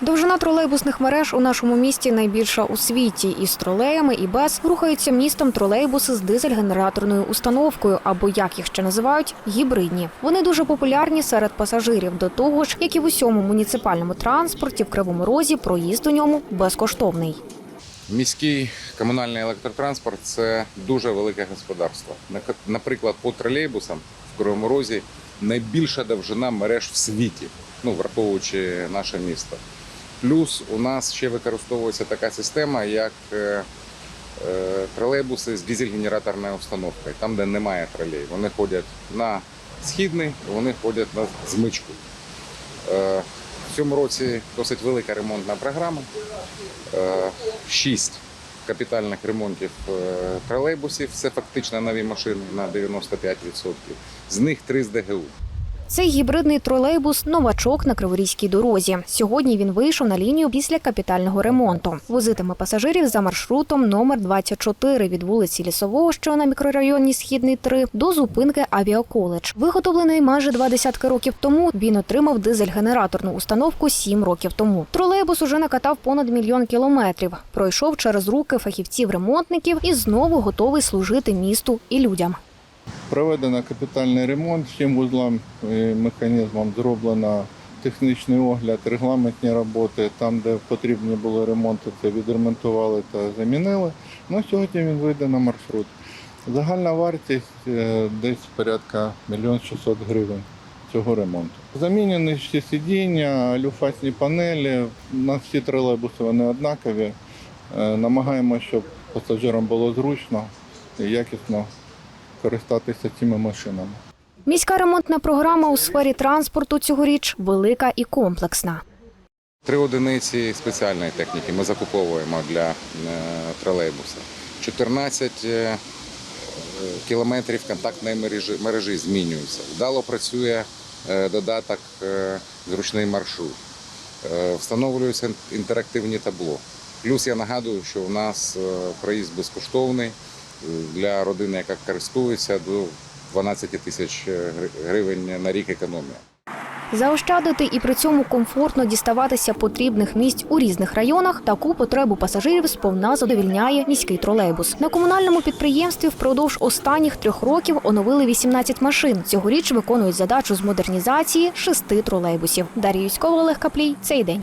Довжина тролейбусних мереж у нашому місті найбільша у світі. І з тролеями, і без рухаються містом тролейбуси з дизель-генераторною установкою, або як їх ще називають, гібридні. Вони дуже популярні серед пасажирів. До того ж, як і в усьому муніципальному транспорті в Кривому Розі, проїзд у ньому безкоштовний. Міський комунальний електротранспорт це дуже велике господарство. Наприклад, по тролейбусам в Кривому Розі найбільша довжина мереж в світі, ну враховуючи наше місто. Плюс у нас ще використовується така система, як е, е, тролейбуси з дизель-генераторною установкою, там, де немає тролей. Вони ходять на східний, вони ходять на змичку. Е, В цьому році досить велика ремонтна програма. Шість капітальних ремонтів тролейбусів. Це фактично нові машини на 95%. З них три з ДГУ. Цей гібридний тролейбус новачок на Криворізькій дорозі. Сьогодні він вийшов на лінію після капітального ремонту. Возитиме пасажирів за маршрутом номер 24 від вулиці Лісового, що на мікрорайоні Східний 3, до зупинки Авіаколедж. Виготовлений майже два десятки років тому. Він отримав дизель-генераторну установку сім років тому. Тролейбус уже накатав понад мільйон кілометрів. Пройшов через руки фахівців-ремонтників і знову готовий служити місту і людям. Проведено капітальний ремонт, всім вузлам і механізмам зроблено технічний огляд, регламентні роботи. Там, де потрібні були ремонти, це відремонтували та замінили. Ну, сьогодні він вийде на маршрут. Загальна вартість е, десь порядка 1 600 гривень цього ремонту. Замінені всі сидіння, люфасні панелі. У нас всі тролейбуси вони однакові. Е, Намагаємося, щоб пасажирам було зручно і якісно користатися цими машинами. Міська ремонтна програма у сфері транспорту цьогоріч велика і комплексна. Три одиниці спеціальної техніки ми закуповуємо для е, тролейбуса. 14 е, кілометрів контактної мережі, мережі змінюються. Вдало працює е, додаток зручний маршрут. Встановлюються інтерактивні табло. Плюс я нагадую, що у нас проїзд безкоштовний для родини, яка користується до 12 тисяч е, гривень на рік економія. Заощадити і при цьому комфортно діставатися потрібних місць у різних районах. Таку потребу пасажирів сповна задовільняє міський тролейбус. На комунальному підприємстві впродовж останніх трьох років оновили 18 машин. Цьогоріч виконують задачу з модернізації шести тролейбусів. Дар'я Юськова, Олег Каплій. Цей день.